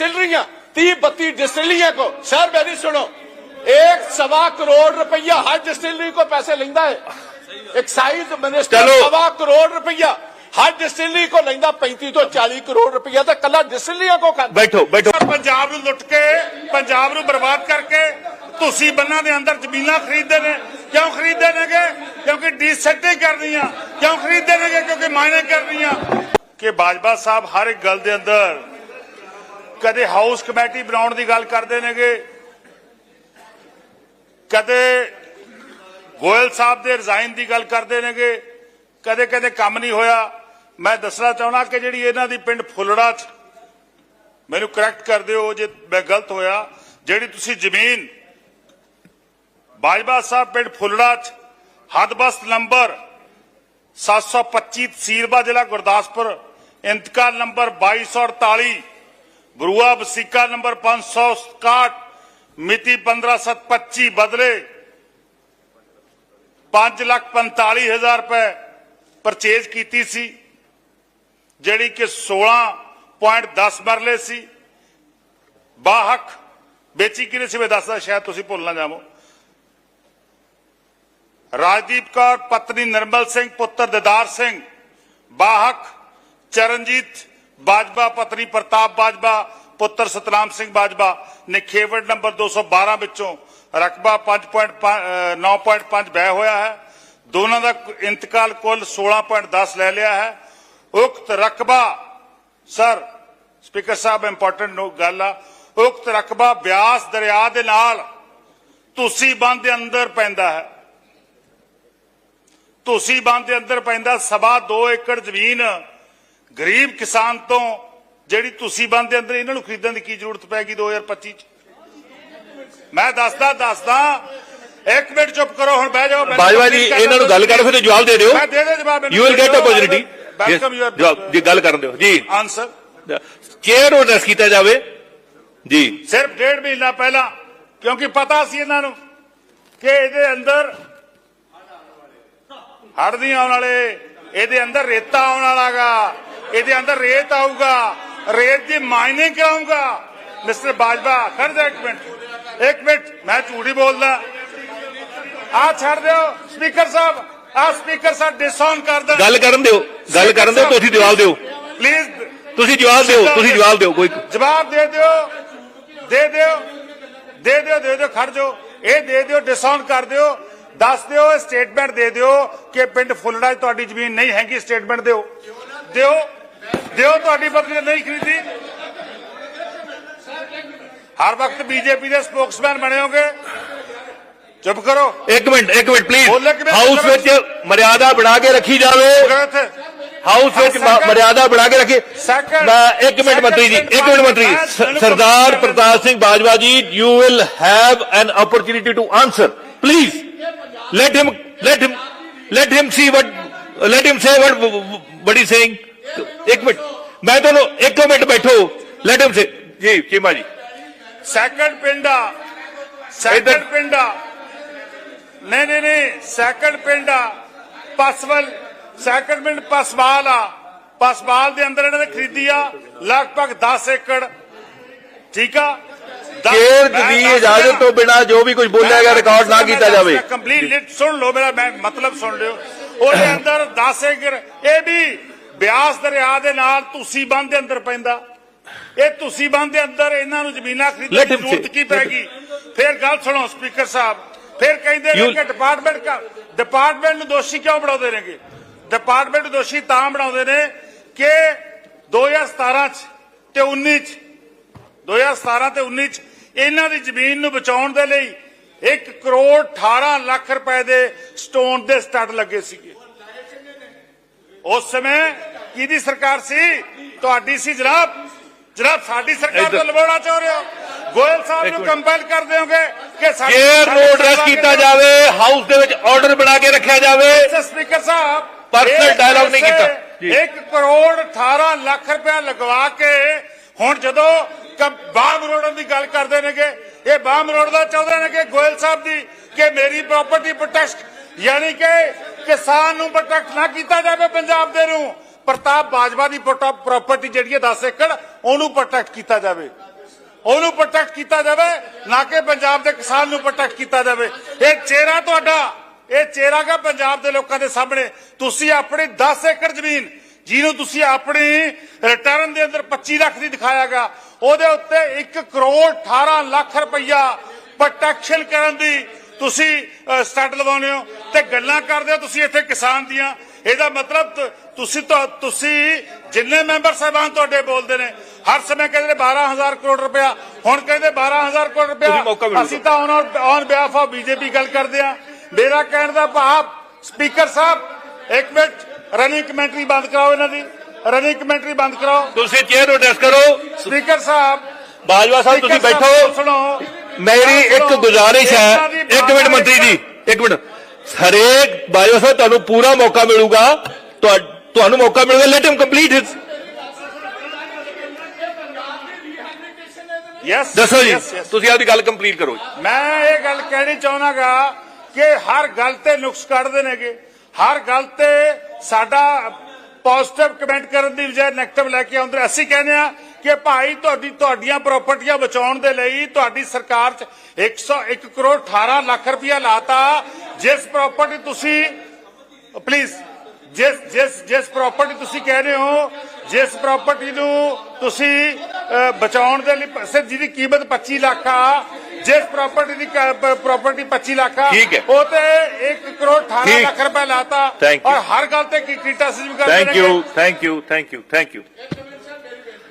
डिस्टिलरियां तीस बत्तीस डिस्टिलरियां को सर मेरी सुनो एक सवा करोड़ रुपया हर डिस्टिलरी को पैसे लेंदा है एक्साइज मिनिस्टर चलो। सवा करोड़ रुपया हर डिस्टिलरी को लेंदा पैंती तो चालीस करोड़ रुपया तो कला डिस्टिलरियां को खाता ਬੈਠੋ ਬੈਠੋ ਪੰਜਾਬ ਨੂੰ ਲੁੱਟ ਕੇ ਪੰਜਾਬ ਨੂੰ ਬਰਬਾਦ ਕਰਕੇ ਤੁਸੀਂ ਬੰਨਾਂ ਦੇ ਅੰਦਰ ਜ਼ਮੀਨਾਂ ਖਰੀਦਦੇ ਨੇ ਕਿਉਂ ਖਰੀਦਦੇ ਨੇਗੇ ਕਿਉਂਕਿ ਡੀਸੈਟਿੰਗ ਕਰਨੀਆਂ ਕਿਉਂ ਖਰੀਦਦੇ ਨੇਗੇ ਕਿਉਂਕਿ ਮਾਇਨੇ ਕਰਨੀਆਂ ਕਿ ਬਾਜਵਾ ਸਾਹਿਬ ਹਰ ਇੱਕ ਗੱਲ ਦੇ ਅੰਦਰ ਕਦੇ ਹਾਊਸ ਕਮੇਟੀ ਬਣਾਉਣ ਦੀ ਗੱਲ ਕਰਦੇ ਨੇਗੇ? ਕਦੇ ਗੋਇਲ ਸਾਹਿਬ ਦੇ ਰਿਜ਼ਾਈਨ ਦੀ ਗੱਲ ਕਰਦੇ ਨੇਗੇ? ਕਦੇ ਕਦੇ ਕੰਮ ਨਹੀਂ ਹੋਇਆ? ਮੈਂ ਦੱਸਣਾ ਚਾਹੁੰਦਾ ਕਿ ਜਿਹੜੀ ਇਹਨਾਂ ਦੀ ਪਿੰਡ ਫੁੱਲੜਾ ਚ, ਮੈਨੂੰ ਕਰੈਕਟ ਕਰ ਦਿਓ ਜੇ ਮੈਂ ਗਲਤ ਹੋਇਆ, ਜਿਹੜੀ ਤੁਸੀਂ ਜ਼ਮੀਨ ਬਾਜਵਾ ਸਾਹਿਬ ਪਿੰਡ ਫੁੱਲੜਾ ਚ, ਹਦਬਸਤ ਨੰਬਰ 725 ਤਹਿਸੀਲਬਾ ਜ਼ਿਲ੍ਹਾ ਗੁਰਦਾਸਪੁਰ, ਇੰਤਕਾਲ ਨੰਬਰ 2248 ਬਰੂਆ ਵਸੀਕਾ ਨੰਬਰ 561 ਮਿਤੀ 15725 ਬਦਲੇ 5 ਲੱਖ 45 ਹਜ਼ਾਰ ਰੁਪਏ ਪਰਚੇਜ਼ ਕੀਤੀ ਸੀ ਜਿਹੜੀ ਕਿ 16.10 ਮਰਲੇ ਸੀ ਬਾਹਕ ਵੇਚੀ ਕਿਨੇ ਸੀ ਮੈਂ ਦੱਸਦਾ ਸ਼ਾਇਦ ਤੁਸੀਂ ਭੁੱਲ ਨਾ ਜਾਵੋ ਰਾਜਦੀਪ ਕੌਰ ਪਤਨੀ ਨਿਰਮਲ ਸਿੰਘ ਪੁੱਤਰ ਦਿਦਾਰ ਸਿੰਘ ਬਾਹਕ ਚਰਨਜੀਤ ਬਾਜਵਾ ਪਤਨੀ ਪ੍ਰਤਾਪ ਬਾਜਵਾ, ਪੁੱਤਰ ਸਤਨਾਮ ਸਿੰਘ ਬਾਜਵਾ ਨੇ ਖੇਵੜ ਨੰਬਰ 212 ਵਿੱਚੋਂ ਰਕਬਾ 5.9.5 ਬੈ ਹੋਇਆ ਹੈ। ਦੋਨਾਂ ਦਾ ਇੰਤਕਾਲ ਕੁੱਲ 16.10 ਲੈ ਲਿਆ ਹੈ। ਉਕਤ ਰਕਬਾ, ਸਰ, ਸਪੀਕਰ ਸਾਹਿਬ ਇੰਪੋਰਟੈਂਟ ਗੱਲ ਆ। ਉਕਤ ਰਕਬਾ ਬਿਆਸ ਦਰਿਆ ਦੇ ਨਾਲ ਤੁਸੀਂ ਬੰਦ ਦੇ ਅੰਦਰ ਪੈਂਦਾ ਹੈ। ਤੁਸੀਂ ਬੰਦ ਦੇ ਅੰਦਰ ਪੈਂਦਾ, ਸਵਾ 2 ਏਕੜ ਜ਼ਮੀਨ ਗਰੀਬ ਕਿਸਾਨ ਤੋਂ ਜਿਹੜੀ ਤੁਸੀਂ ਬੰਦ ਦੇ ਅੰਦਰ ਇਹਨਾਂ ਨੂੰ ਖਰੀਦਣ ਦੀ ਕੀ ਜ਼ਰੂਰਤ ਪੈ ਗਈ 2025 ਚ? ਮੈਂ ਦੱਸਦਾ ਦੱਸਦਾ ਇੱਕ ਮਿੰਟ ਚੁੱਪ ਕਰੋ ਹੁਣ ਬਹਿ ਜਾਓ ਬਾਜਵਾ ਜੀ ਇਹਨਾਂ ਨੂੰ ਗੱਲ ਕਰਨ ਫਿਰ ਜਵਾਬ ਦੇ ਦਿਓ। ਮੈਂ ਦੇ ਦੇ ਜਵਾਬ you will get opportunity welcome ਜਵਾਬ ਜੀ ਗੱਲ ਕਰਨ ਦਿਓ। ਜੀ। ਆਨਸਰ ਚੇਅਰ ਨੂੰ ਅਡਰੈਸ ਕੀਤਾ ਜਾਵੇ। ਜੀ। ਸਿਰਫ ਡੇਢ ਮਹੀਨਾ ਪਹਿਲਾਂ ਕਿਉਂਕਿ ਪਤਾ ਸੀ ਇਹਨਾਂ ਨੂੰ ਕਿ ਇਹਦੇ ਅੰਦਰ ਹੜ੍ਹ ਨਹੀਂ ਆਉਣ ਵਾਲੇ ਇਹਦੇ ਅੰਦਰ ਰੇਤਾ ਆਉਣ ਵਾਲਾਗਾ ਇਹਦੇ ਅੰਦਰ ਰੇਤ ਆਊਗਾ। ਰੇਤ ਦੀ ਮਾਈਨਿੰਗ ਕਰਾਊਗਾ। ਮਿਸਟਰ ਬਾਜਵਾ ਖੜ ਜਾ ਇੱਕ ਮਿੰਟ। ਇੱਕ ਮਿੰਟ ਮੈਂ ਝੂਠੀ ਬੋਲਦਾ। ਆ ਛੱਡ ਦਿਓ ਸਪੀਕਰ ਸਾਹਿਬ। ਆ ਸਪੀਕਰ ਸਾਹਿਬ ਡਿਸਆਨ ਕਰ ਦੇ ਗੱਲ ਕਰਨ ਦਿਓ ਗੱਲ ਕਰਨ ਦਿਓ ਤੁਸੀਂ ਜਵਾਬ ਦਿਓ। ਪਲੀਜ਼ ਤੁਸੀਂ ਜਵਾਬ ਦਿਓ ਤੁਸੀਂ ਜਵਾਬ ਦਿਓ ਕੋਈ ਜਵਾਬ ਦੇ ਦਿਓ। ਦੇ ਦਿਓ। ਦੇ ਦਿਓ ਦੇ ਦਿਓ ਖੜ ਜਾਓ। ਇਹ ਦੇ ਦਿਓ ਡਿਸਕਾਊਂਟ ਕਰ ਦਿਓ। ਦੱਸ ਦਿਓ ਸਟੇਟਮੈਂਟ ਦੇ ਦਿਓ ਕਿ ਪਿੰਡ ਫੁੱਲੜਾ ਤੁਹਾਡੀ ਜ਼ਮੀਨ ਨਹੀਂ ਹੈਗੀ ਸਟੇਟਮੈਂਟ ਦਿਓ। ਦਿਓ। ਦਿਓ ਤੁਹਾਡੀ ਪਤਨੀ ਨੇ ਨਹੀਂ ਖਰੀਦੀ ਹਰ ਵਕਤ ਬੀਜੇਪੀ ਦੇ ਸਪੋਕਸਮੈਨ ਬਣੇ ਹੋਗੇ ਚੁੱਪ ਕਰੋ 1 ਮਿੰਟ 1 ਮਿੰਟ ਪਲੀਜ਼ ਹਾਊਸ ਵਿੱਚ ਮਰਿਆਦਾ ਬਣਾ ਕੇ ਰੱਖੀ ਜਾਵੇ ਹਾਊਸ ਵਿੱਚ ਮਰਿਆਦਾ ਬਣਾ ਕੇ ਰੱਖੀ ਮੈਂ 1 ਮਿੰਟ ਮੰਤਰੀ ਜੀ 1 ਮਿੰਟ ਮੰਤਰੀ ਸਰਦਾਰ Pratap Singh Bajwa ji you will have an opportunity to answer please let him let him let him see what let him say what what he saying ਇੱਕ ਮਿੰਟ ਮੈਂ ਤੁਹਾਨੂੰ ਇੱਕ ਮਿੰਟ ਬੈਠੋ light him ਸੇ ਜੀ ਚੀਮਾ ਜੀ second ਪਿੰਡ ਆ second ਪਿੰਡ ਆ ਨਹੀਂ ਨਹੀਂ ਨਹੀਂ ਸੈਕੰਡ ਪਿੰਡ ਆ ਪਸਵਲ ਸੈਕੰਡ ਪਿੰਡ ਪਸਵਾਲ ਆ ਪਸਵਾਲ ਦੇ ਅੰਦਰ ਇਹਨਾਂ ਨੇ ਖਰੀਦੀ ਆ ਲਗਭਗ 10 ਏਕੜ ਠੀਕ ਆ ਦਸ- ਕੇਰ ਮੈਂ ਦੀ ਦੱਸ ਇਜਾਜ਼ਤ ਰਿਹਾ। ਤੋਂ ਬਿਨਾ ਜੋ ਵੀ ਕੁਝ ਬੋਲਿਆ ਗਿਆ ਰਿਕਾਰਡ ਨਾ ਕੀਤਾ ਜਾਵੇ ਕੰਪਲੀਟ ਸੁਣ ਲਓ ਮੇਰਾ ਮੈਂ ਮਤਲਬ ਸੁਣ ਲਿਓ ਉਹਦੇ ਅੰਦਰ 10 ਏਕੜ ਇਹ ਵੀ ਬਿਆਸ ਦਰਿਆ ਦੇ ਨਾਲ ਤੁਸੀਂ ਬੰਦ ਦੇ ਅੰਦਰ ਪੈਂਦਾ। ਇਹ ਤੁਸੀਂ ਬੰਦ ਦੇ ਅੰਦਰ ਇਹਨਾਂ ਨੂੰ ਜ਼ਮੀਨਾਂ ਖਰੀਦਣ ਦੀ ਜ਼ਰੂਰਤ. ਕੀ ਪੈਗੀ ਫਿਰ ਗੱਲ ਸੁਣੋ ਸਪੀਕਰ ਸਾਹਿਬ। ਫਿਰ ਕਹਿੰਦੇ ਨੇ ਕਿ ਡਿਪਾਰਟਮੈਂਟ ਡਿਪਾਰਟਮੈਂਟ ਨੂੰ ਦੋਸ਼ੀ ਕਿਉਂ ਬਣਾਉਂਦੇ ਨੇਗੇ? ਡਿਪਾਰਟਮੈਂਟ ਦੋਸ਼ੀ ਤਾਂ ਬਣਾਉਂਦੇ ਨੇ ਕਿ 2017 ਚ ਤੇ 19 ਚ 2017 ਤੇ 19 ਚ ਇਹਨਾਂ ਦੀ ਜ਼ਮੀਨ ਨੂੰ ਬਚਾਉਣ ਦੇ ਲਈ 1 ਕਰੋੜ 18 ਲੱਖ ਰੁਪਏ ਦੇ ਸਟੋਨ ਦੇ ਸਟੱਡ ਲੱਗੇ ਸੀਗੇ। ਉਸ ਸਮੇਂ ਕਿਹਦੀ ਸਰਕਾਰ ਸੀ ਤੁਹਾਡੀ ਸੀ ਜਨਾਬ ਜਨਾਬ ਸਾਡੀ ਸਰਕਾਰ ਤੋਂ। ਲਵਾਉਣਾ ਚਾਹ ਰਹੇ ਹੋ ਗੋਇਲ ਸਾਹਿਬ ਨੂੰ। ਕੰਪੈਲ ਕਰ ਦਿਓਗੇ ਕਿ ਸਾਡੀ ਕੇਅਰ ਨੂੰ ਐਡਰੈਸ ਕੀਤਾ। ਜਾਵੇ ਹਾਊਸ ਦੇ ਵਿੱਚ ਆਰਡਰ ਬਣਾ ਕੇ ਰੱਖਿਆ ਜਾਵੇ ਸਪੀਕਰ ਸਾਹਿਬ ਇੱਕ dialogue ਨਹੀਂ ਕੀਤਾ। ਜੀ। 1 ਕਰੋੜ 18 ਲੱਖ ਰੁਪਇਆ ਲਗਵਾ ਕੇ ਹੁਣ ਜਦੋਂ ਬਾਹ ਮਰੋੜਨ ਦੀ ਗੱਲ ਕਰਦੇ ਨੇਗੇ ਇਹ ਬਾਹ ਮਰੋੜਦਾ ਚਾਹੁੰਦੇ ਨੇ ਕਿ ਗੋਇਲ ਸਾਹਿਬ ਦੀ ਕਿ ਮੇਰੀ ਪ੍ਰਾਪਰਟੀ ਪ੍ਰੋਟੈਕਟ ਯਾਨੀ ਕਿ ਕਿਸਾਨ ਨੂੰ ਪ੍ਰੋਟੈਕਟ ਨਾ ਕੀਤਾ ਜਾਵੇ ਪੰਜਾਬ ਦੇ ਨੂੰ ਪ੍ਰਤਾਪ ਬਾਜਵਾ ਦੀ ਪ੍ਰਾਪਰਟੀ ਜਿਹੜੀ ਹੈ 10 ਏਕੜ ਉਹਨੂੰ ਪ੍ਰੋਟੈਕਟ ਕੀਤਾ ਜਾਵੇ। ਉਹਨੂੰ ਪ੍ਰੋਟੈਕਟ ਕੀਤਾ ਜਾਵੇ ਨਾ ਕਿ ਪੰਜਾਬ ਦੇ ਕਿਸਾਨ ਨੂੰ ਪ੍ਰੋਟੈਕਟ ਕੀਤਾ ਜਾਵੇ। ਇਹ ਚਿਹਰਾ ਤੁਹਾਡਾ ਇਹ ਚਿਹਰਾ ਗਾ ਪੰਜਾਬ ਦੇ ਲੋਕਾਂ ਦੇ ਸਾਹਮਣੇ। ਤੁਸੀਂ ਆਪਣੀ 10 ਏਕੜ ਜ਼ਮੀਨ ਜਿਹਨੂੰ ਤੁਸੀਂ ਆਪਣੀ ਰਿਟਰਨ ਦੇ ਅੰਦਰ 25 ਲੱਖ ਦੀ ਦਿਖਾਇਆਗਾ ਉਹਦੇ ਉੱਤੇ 1 ਕਰੋੜ 18 ਲੱਖ ਰੁਪਈਆ ਪ੍ਰੋਟੈਕਸ਼ਨ ਕਰਨ ਦੀ ਤੁਸੀਂ ਅ, ਸਟੱਡ ਲਵਾਉਂਦੇ ਹੋ ਤੇ ਗੱਲਾਂ ਕਰਦੇ ਹੋ ਤੁਸੀਂ ਇੱਥੇ ਕਿਸਾਨ ਦੀਆਂ। ਇਹਦਾ ਮਤਲਬ ਤੁਸੀਂ ਤਾਂ ਤੁਸੀਂ ਜਿੰਨੇ ਮੈਂਬਰ ਸਾਹਿਬਾਨ ਤੁਹਾਡੇ ਬੋਲਦੇ ਨੇ ਹਰ ਸਮੇਂ ਕਹਿੰਦੇ ਨੇ 12000 ਕਰੋੜ ਰੁਪਇਆ ਹੁਣ ਕਹਿੰਦੇ 12000 ਕਰੋੜ ਰੁਪਇਆ। ਅਸੀਂ ਤਾਂ on on behalf of BJP ਗੱਲ ਕਰਦੇ ਆ ਮੇਰਾ ਕਹਿਣ ਦਾ ਭਾਵ ਸਪੀਕਰ ਸਾਹਿਬ ਇੱਕ ਮਿੰਟ ਰਨਿੰਗ ਕਮੈਂਟਰੀ ਬੰਦ ਕਰਾਓ ਇਹਨਾਂ ਦੀ ਰਨਿੰਗ ਕਮੈਂਟਰੀ ਬੰਦ ਕਰਾਓ। ਤੁਸੀਂ ਚੇਅਰ ਨੂੰ ਐਡਰੈਸ ਕਰੋ। ਸਪੀਕਰ ਸਾਹਿਬ ਬਾਜਵਾ ਸਾਹਿਬ ਤੁਸੀਂ ਬੈਠੋ। ਸੁਣੋ। ਮੇਰੀ ਇੱਕ ਗੁਜ਼ਾਰਿਸ਼ ਹੈ। ਇੱਕ ਮਿੰਟ ਮੰਤਰੀ ਜੀ ਇੱਕ ਮਿੰਟ। ਹਰੇਕ ਬਾਜਵਾ ਸਾਹਿਬ ਤੁਹਾਨੂੰ ਪੂਰਾ ਮੌਕਾ ਮਿਲੂਗਾ। ਤੁਹਾ- ਤੁਹਾਨੂੰ ਮੌਕਾ ਮਿਲੂਗਾ let him complete his yes ਦੱਸੋ ਜੀ ਤੁਸੀਂ ਆਪਦੀ ਗੱਲ ਕੰਪਲੀਟ ਕਰੋ ਮੈਂ ਇਹ ਗੱਲ ਕਹਿਣੀ ਚਾਹੁੰਦਾਗਾ ਕਿ ਹਰ ਗੱਲ ਤੇ ਨੁਕਸ ਕੱਢਦੇ ਨੇਗੇ। ਹਰ ਗੱਲ ਤੇ ਸਾਡਾ ਪੋਜ਼ਿਟਿਵ ਕਮੈਂਟ ਕਰਨ ਦੀ ਬਜਾਏ ਨੈਗੇਟਿਵ ਲੈ ਕੇ ਆਉਂਦੇ ਅਸੀਂ ਕਹਿੰਦੇ ਆ ਕਿ ਭਾਈ ਤੁਹਾਡੀ ਤੁਹਾਡੀਆਂ ਪ੍ਰਾਪਰਟੀਆਂ ਬਚਾਉਣ ਦੇ ਲਈ ਤੁਹਾਡੀ ਸਰਕਾਰ 'ਚ 101 ਕਰੋੜ 18 ਲੱਖ ਰੁਪਇਆ ਲਾਤਾ। ਜਿਸ ਪ੍ਰਾਪਰਟੀ ਤੁਸੀਂ ਪਲੀਜ਼ ਜਿਸ ਜਿਸ ਜਿਸ ਪ੍ਰਾਪਰਟੀ ਤੁਸੀਂ ਕਹਿ ਰਹੇ ਹੋ ਜਿਸ ਪ੍ਰਾਪਰਟੀ ਨੂੰ ਤੁਸੀਂ ਅਹ, ਬਚਾਉਣ ਦੇ ਲਈ ਸਿਰ ਜਿਹਦੀ ਕੀਮਤ 25 ਲੱਖ ਆ ਜਿਸ ਪ੍ਰਾਪਰਟੀ ਦੀ ਪ੍ਰਾਪਰਟੀ 25 ਲੱਖ ਆ ਠੀਕ ਹੈ। ਉਹ ਤੇ 1 ਕਰੋੜ 18 ਠੀਕ। ਲੱਖ ਰੁਪਏ ਲਾਤਾ Thank you. ਔਰ ਹਰ ਗੱਲ ਤੇ ਕੀ ਕ੍ਰਿਟਿਸਿਜ਼ਮ ਕਰਦੇ thank you thank you thank you thank you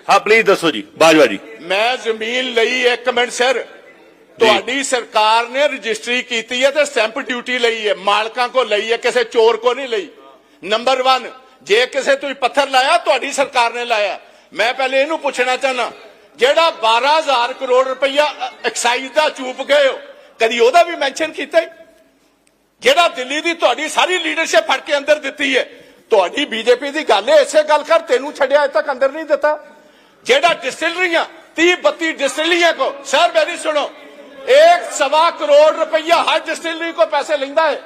ਹਾਂ ਪਲੀਜ਼ ਦੱਸੋ ਜੀ ਬਾਜਵਾ ਜੀ ਮੈਂ ਜ਼ਮੀਨ ਲਈ ਇੱਕ ਮਿੰਟ ਸਰ ਤੁਹਾਡੀ ਸਰਕਾਰ ਨੇ ਰਜਿਸਟਰੀ ਕੀਤੀ ਹੈ ਤੇ ਸਟੈਂਪ ਡਿਊਟੀ ਲਈ ਹੈ ਮਾਲਕਾਂ ਕੋ ਲਈ ਹੈ ਕਿਸੇ ਚੋਰ ਕੋ ਨਹੀਂ ਲਈ ਨੰਬਰ 1 ਜੇ ਕਿਸੇ ਤੁਸੀਂ ਪੱਥਰ ਲਾਇਆ ਤੁਹਾਡੀ ਸਰਕਾਰ ਨੇ ਲਾਇਆ ਮੈਂ ਪਹਿਲੇ ਇਹਨੂੰ ਪੁੱਛਣਾ ਚਾਹਨਾ ਜਿਹੜਾ 12000 ਕਰੋੜ ਰੁਪਈਆ ਐਕਸਾਈਜ਼ ਦਾ ਚੂਪ ਗਏ ਹੋ ਕਦੀ ਉਹਦਾ ਵੀ ਮੈਂਸ਼ਨ ਕੀਤਾ ਹੀ ਜਿਹੜਾ ਦਿੱਲੀ ਦੀ ਤੁਹਾਡੀ ਸਾਰੀ ਲੀਡਰਸ਼ਿਪ ਫੜ ਕੇ ਅੰਦਰ ਦਿੱਤੀ ਹੈ ਤੁਹਾਡੀ ਬੀਜੇਪੀ ਦੀ ਗੱਲ ਹੈ ਇਸੇ ਗੱਲ ਕਰ ਤੈਨੂੰ ਛੱਡਿਆ ਅਜੇ ਤੱਕ ਅੰਦਰ ਨਹੀਂ ਦਿੱਤਾ ਜਿਹੜਾ ਡਿਸਟਿਲਰੀਆਂ 30 32 डिस्टिलरियां को सर मेरी सुनो एक सवा करोड़ रुपया हर डिस्टिलरी को पैसे लेंदा है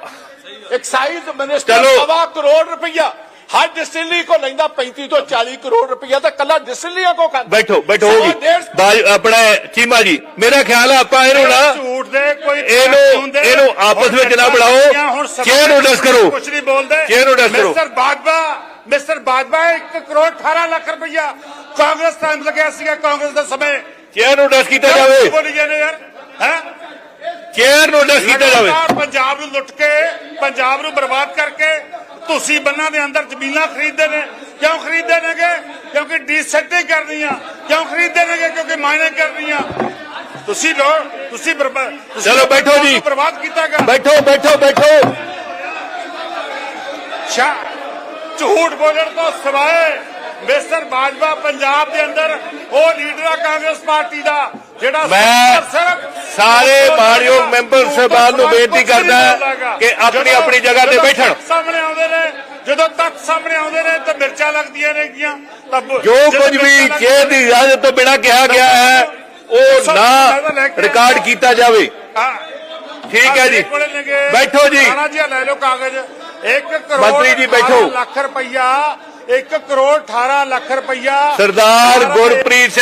एक्साइज मिनिस्टर चलो। सवा करोड़ रुपया हर डिस्टिलरी को लेंदा 35 तो 40 करोड़ रुपया तो कला डिस्टिलरियां को खाता ਬੈਠੋ ਬੈਠੋ सवा ਹੋਗੀ डेढ़ ਬਾਜ ਆਪਣਾ ਚੀਮਾ ਜੀ ਮੇਰਾ ਖਿਆਲ ਹੈ ਆਪਾਂ ਇਹਨੂੰ ਨਾ ਝੂਠ ਦੇ ਕੋਈ ਇਹਨੂੰ- ਤੱਥ ਹੁੰਦੇ ਨੇ। ਇਹਨੂੰ ਆਪਸ ਹੁਣ ਵਿੱਚ ਨਾ ਚਰਚਾ ਬਣਾਓ। ਕੀਤੀਆਂ, ਹੁਣ ਸਭਾ ਚੇਅਰ ਨੂੰ address ਕਰੋ। ਕੁਛ ਨਹੀਂ ਬੋਲਦੇ ਚੇਅਰ ਨੂੰ address ਕਰੋ। ਮਿਸਟਰ ਬਾਜਵਾ ਮਿਸਟਰ ਬਾਜਵਾ 1 ਕਰੋੜ 18 ਲੱਖ ਰੁਪਇਆ ਕਾਂਗਰਸ ਟਾਈਮ ਲੱਗਿਆ ਸੀਗਾ ਕਾਂਗਰਸ ਦੇ ਸਮੇਂ ਚੇਅਰ ਨੂੰ ਐਡਰੈਸ ਕੀਤਾ ਜਾਵੇ ਬੋਲੀ ਜਾਂਦੇ ਯਾਰ ਹੈ ਚੇਅਰ ਨੂੰ ਐਡਰੈਸ ਕੀਤਾ ਜਾਵੇ। ਪੰਜਾਬ ਨੂੰ ਲੁੱਟ ਕੇ ਪੰਜਾਬ ਨੂੰ ਬਰਬਾਦ ਕਰਕੇ ਤੁਸੀਂ ਬੰਨਾਂ ਦੇ ਅੰਦਰ ਜ਼ਮੀਨਾਂ ਖਰੀਦਦੇ ਨੇ। ਕਿਉਂ ਖਰੀਦਦੇ ਨੇਗੇ? ਕਿਉਂਕਿ ਡੀਸੈਟਿੰਗ ਕਰਨੀਆਂ। ਕਿਉਂ ਖਰੀਦਦੇ ਨੇਗੇ? ਕਿਉਂਕਿ ਮਾਈਨਿੰਗ ਕਰਨੀਆਂ। ਤੁਸੀਂ ਲੋ ਤੁਸੀਂ ਬਰਬਾਦ ਚਲੋ ਬੈਠੋ ਜੀ। ਬਰਬਾਦ ਕੀਤਾਗਾ। ਬੈਠੋ ਬੈਠੋ ਬੈਠੋ। ਸ਼ਾ ਝੂਠ ਬੋਲਣ ਤੋਂ ਸਿਵਾਏ ਮਿਸਟਰ ਬਾਜਵਾ ਪੰਜਾਬ ਦੇ ਅੰਦਰ ਉਹ ਲੀਡਰ ਆ ਕਾਂਗਰਸ ਪਾਰਟੀ ਦਾ ਜਿਹੜਾ ਸਿਰਫ ਸਾਰੇ ਬੋਲੇਗਾ। ਮੈਂਬਰ ਸਾਹਿਬਾਨ ਨੂੰ ਬੇਨਤੀ ਕਰਦਾ। ਕਿ ਆਪਣੀ ਆਪਣੀ ਜਗ੍ਹਾ ਤੇ ਬੈਠਣ। ਸਾਹਮਣੇ ਆਉਂਦੇ ਨੇ ਜਦੋਂ ਤੱਕ ਸਾਹਮਣੇ ਆਉਂਦੇ ਨੇ ਤਾਂ ਮਿਰਚਾਂ ਲੱਗਦੀਆਂ ਨੇਗੀਆਂ ਜੋ ਕੁਝ ਵੀ ਚੇਅਰ ਦੀ ਇਜਾਜ਼ਤ ਤੋਂ ਬਿਨਾ ਕਿਹਾ ਗਿਆ ਹੈ ਉਹ ਨਾ ਰਿਕਾਰਡ ਕੀਤਾ ਜਾਵੇ। ਠੀਕ ਹੈ ਜੀ। ਬੈਠੋ ਜੀ ਲੈ ਲਓ ਕਾਗਜ਼ 1 ਕਰੋੜ ਮੰਤਰੀ ਜੀ ਬੈਠੋ। 18 ਲੱਖ ਰੁਪਈਆ 1 ਕਰੋੜ 18 ਲੱਖ ਰੁਪਈਆ ਸਰਦਾਰ ਸਾਰਾ ਗੁਰਪ੍ਰੀਤ